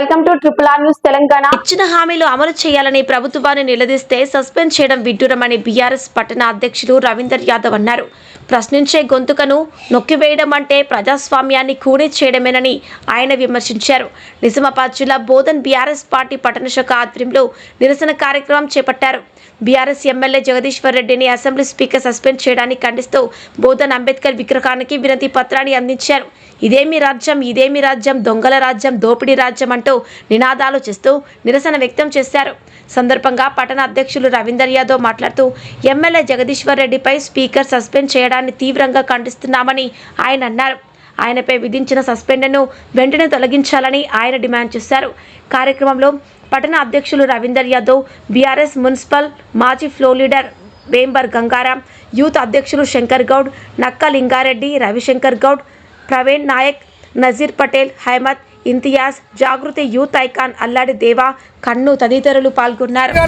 Welcome to triple R news Telangana. ఇచ్చిన హామీలు అమలు చేయాలని ప్రభుత్వాన్ని నిలదీస్తే సస్పెండ్ చేయడం విడ్డూరమని బీఆర్ఎస్ పట్టణ అధ్యక్షులు రవీందర్ యాదవ్ అన్నారు. ప్రశ్నించే గొంతుకను నొక్కివేయడం అంటే ప్రజాస్వామ్యాన్ని కూడే చేయడమేనని ఆయన విమర్శించారు. నిజామాబాద్ జిల్లా బోధన్ బీఆర్ఎస్ పార్టీ పట్టణ శాఖ ఆధ్వర్యంలో నిరసన కార్యక్రమం చేపట్టారు. బీఆర్ఎస్ ఎమ్మెల్యే జగదీశ్వర్ రెడ్డిని అసెంబ్లీ స్పీకర్ సస్పెండ్ చేయడాన్ని ఖండిస్తూ బోధన్ అంబేద్కర్ విగ్రహానికి వినతి పత్రాన్ని అందించారు. ఇదేమి రాజ్యం ఇదేమి రాజ్యం దొంగల రాజ్యం దోపిడీ రాజ్యం అంటూ నినాదాలు చేస్తూ నిరసన వ్యక్తం చేశారు. సందర్భంగా పట్టణ అధ్యక్షులు రవీందర్ యాదవ్ మాట్లాడుతూ ఎమ్మెల్యే జగదీశ్వర్ రెడ్డిపై స్పీకర్ సస్పెండ్ చేయడాన్ని తీవ్రంగా ఖండిస్తున్నామని ఆయన అన్నారు. ఆయనపై విధించిన సస్పెండ్ను వెంటనే తొలగించాలని ఆయన డిమాండ్ చేశారు. కార్యక్రమంలో పట్టణ అధ్యక్షులు రవీందర్ యాదవ్ బీఆర్ఎస్ మున్సిపల్ మాజీ ఫ్లో లీడర్ వేంబర్ గంగారాం యూత్ అధ్యక్షులు శంకర్ గౌడ్ నక్క లింగారెడ్డి రవిశంకర్ గౌడ్ ప్రవీణ్ నాయక్ నజీర్ పటేల్ హైమద్ ఇంతియాజ్ జాగృతి యూత్ ఐకాన్ అల్లాడి దేవా కన్ను తదితరులు పాల్గొన్నారు. రెడ్డి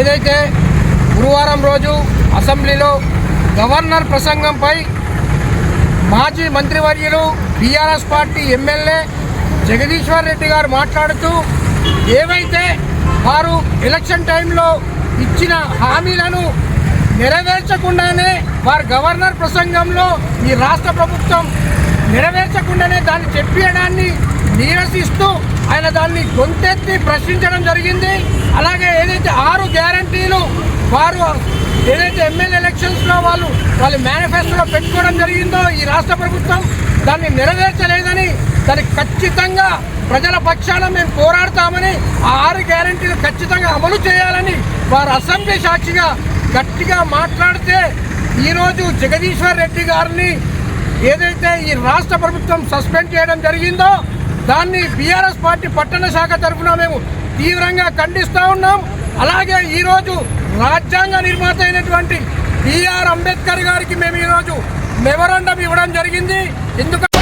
ఏదైతే గురువారం రోజు అసెంబ్లీలో గవర్నర్ ప్రసంగంపై మాజీ మంత్రివర్యులు BRS party MLA Jagadishwar Reddy గారు మాట్లాడుతూ ఏవైతే వారు ఎలక్షన్ టైంలో ఇచ్చిన హామీలను నెరవేర్చకుండానే వారు గవర్నర్ ప్రసంగంలో ఈ రాష్ట్ర ప్రభుత్వం నెరవేర్చకుండానే దాన్ని చెప్పియడాన్ని నిరసిస్తూ ఆయన దాన్ని గొంతెత్తి ప్రశ్నించడం జరిగింది. అలాగే ఏదైతే ఆరు గ్యారంటీలు వారు ఏదైతే ఎమ్మెల్యే ఎలక్షన్స్లో వాళ్ళు వాళ్ళు మేనిఫెస్టోలో పెట్టుకోవడం జరిగిందో ఈ రాష్ట్ర ప్రభుత్వం దాన్ని నెరవేర్చలేదని దాన్ని ఖచ్చితంగా ప్రజల పక్షాన మేము పోరాడతామని ఆ ఆరు గ్యారంటీలు ఖచ్చితంగా అమలు చేయాలని వారు అసెంబ్లీ సాక్షిగా గట్టిగా మాట్లాడితే ఈరోజు జగదీశ్వర్ రెడ్డి గారిని ఏదైతే ఈ రాష్ట్ర ప్రభుత్వం సస్పెండ్ చేయడం జరిగిందో దాన్ని బీఆర్ఎస్ పార్టీ పట్టణ శాఖ తరఫున మేము తీవ్రంగా ఖండిస్తూ ఉన్నాం. అలాగే ఈరోజు రాజ్యాంగ నిర్మాత అయినటువంటి బిఆర్ అంబేద్కర్ గారికి మేము ఈరోజు మెమరాండం ఇవ్వడం జరిగింది. ఎందుకంటే